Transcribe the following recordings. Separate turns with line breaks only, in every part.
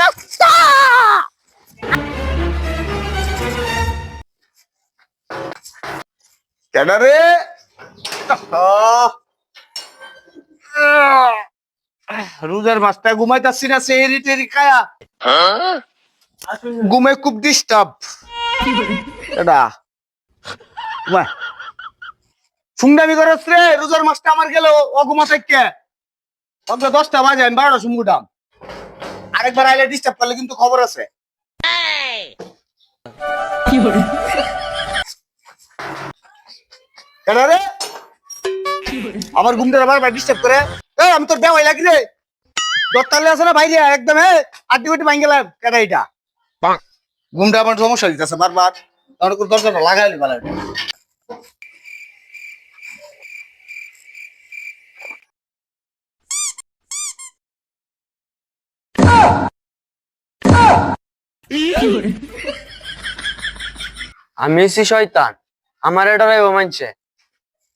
মুক্ত
কেডা রে? রোজার মাছটা ঘুমাইতাছি না সেহেরি টেরি খায়া। ঘুমে খুব ডিস্টার্ব এটা সুংডামি করস রে, রোজার মাছটা আমার গেল অঘুমা থেকে অগ্র দশটা বাজে, আমি বারোটা সুঙ্গুটাম আরেকবার আইলে ডিস্টার্ব করলে কিন্তু খবর আছে। কেডা রে? আমার ঘুমটা ডিস্টার্ব করে। এই আমি তোর দেওয়াই লাগি রে। দত্তালে আছে না বাইরে একদম হে আড্ডি গুটি ভাঙ গেলাম কেডা এটা? ঘুমটা আমার সমস্যা দিতেছে বারবার। করে দরজাটা লাগাইলি ভালো
আমি হচ্ছি শয়তান। আমার ডরাইব মানছে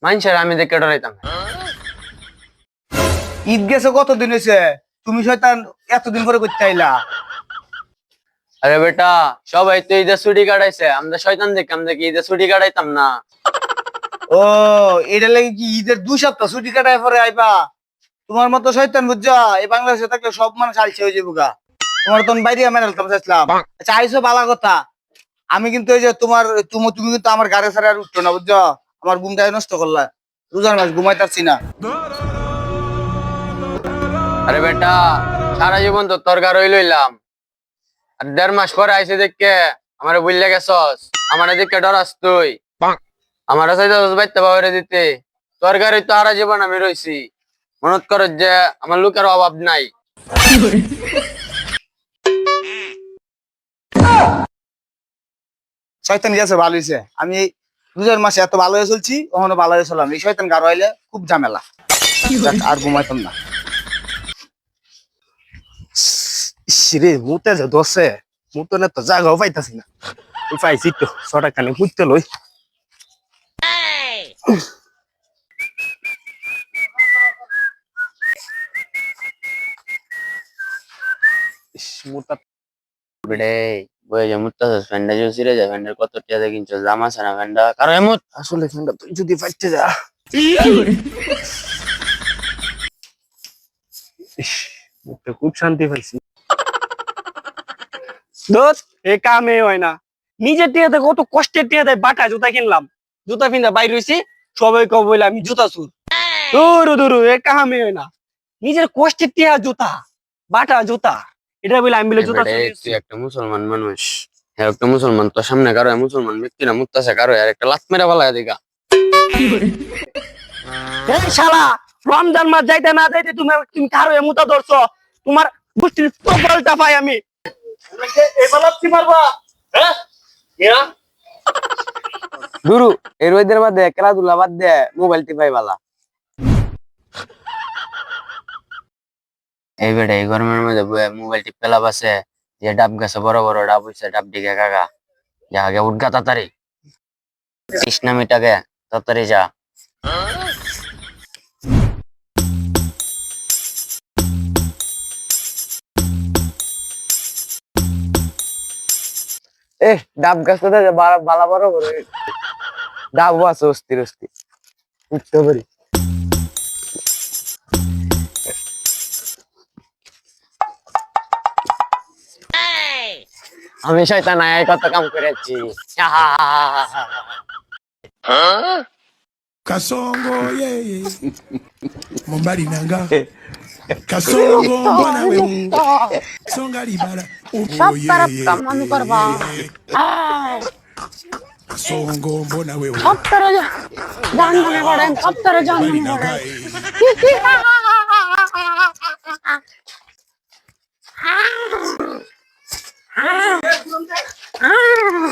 মানছে আমি দেখে ডরাইতাম।
ঈদ গেছে কতদিন হয়েছে তুমি শয়তান এতদিন পরে করতে আইলা?
আরে বেটা সবাই তো ঈদের ছুটি কাটাইছে। আমরা শয়তান দেখে আমরা কি ঈদের ছুটি কাটাইতাম না?
ও এটা লাগে কি ঈদের দুই সপ্তাহ ছুটি কাটায় পরে আইবা? তোমার মতো শয়তান বুঝছা? এই বাংলাদেশে থাকলে সব মানুষ আলছে হয়ে যাব গা। তোমার তখন বাইরে আমি হেলতাম চাইছিলাম আচ্ছা আইসো ভালো কথা। আমি কিন্তু এই যে তোমার তুমি তুমি কিন্তু আমার গাড়ি ছাড়া আর উঠছো না বুঝছ? আমার ঘুমটাই নষ্ট করলা। রোজার মাস ঘুমাইতাছি না।
আরে বেটা সারা জীবন তো তরকার হই লইলাম। আর দেড় মাস পরে আইসে দেখে আমারে বুঝলে গেছস। আমার দেখে ডরাস তুই। আমার সাথে বাইতে বাবারে দিতে। তরকারি তো সারা জীবন আমি রইছি। মনত কর যে আমার লোকের অভাব নাই।
শয়তান গেছে, ভালো হয়েছে। আমি রোজার মাসে এত ভালো হয়ে চলছি, কখনো ভালো হয়ে চললাম এই শয়তান গাড়ো আইলে খুব ঝামেলা। আর ঘুমাইতাম না।
রে, মুতে যে দশে মুতে না তো জাগাও পাইতাছি না। পাইছি তো ছটা কানে মুতে লই। মুতা
বিড়ে বই যে মুত্তা ফ্যান্ডা যে সিরে যায় ফ্যান্ডার কত আছে না ফ্যান্ডা কারও এমত
আসলে তুই যদি যা খুব শান্তি পাইছি দোস্ত এ কামে হয় না নিজের টিয়াতে কত কষ্টের টিয়াতে বাটা জুতা কিনলাম জুতা কিনা বাইর হইছি সবাই কব বলে আমি জুতা চুর দূর দূর এ কামে হয় না নিজের কষ্টের টিয়া জুতা বাটা জুতা এটা বলে আমি বলে জুতা
তুই একটা মুসলমান মানুষ হ্যাঁ একটা মুসলমান তোর সামনে কারও মুসলমান ব্যক্তিরা মুত্তাছে কারও আর একটা লাত মেরা বলা দেখা
এই শালা রমজান মাস যাইতে না যাইতে তুমি তুমি কারও এমুতা ধরছো? তোমার গোষ্ঠীর প্রবলটা পাই আমি।
গুরু এই রোদের বাদে খেলাধুলা বাদ দে মোবাইল টিপাই বালা। এই বেটা এই গরমের মধ্যে বয়ে মোবাইল টিপ পেলা বাসে যে ডাব গেছে বড় বড় ডাব হইছে ডাব দিকে কাকা যা আগে উঠগা তাড়াতাড়ি কৃষ্ণা মিটাকে তাড়াতাড়ি যা এ ডাব গাছ তো বালা বড় বড় ডাব আছে অস্থির অস্থির উঠতে পারি আমি শয়তান আয় কত কাম করেছি
Kasongo yeye Mombali nanga Kasongo mbona wewe Songa libala
সব তারা কামানো করবা
Kasongo mbona wewe
সব তারা জান মনে করেন সব তারা জান
Mombali
মনে
nanga
করেন আমি মুক্ত আমি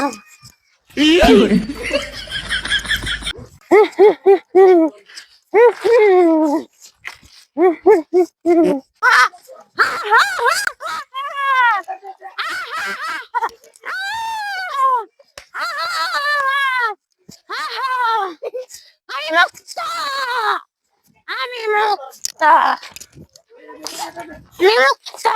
মুক্ত আমি মুক্ত আমি মুক্ত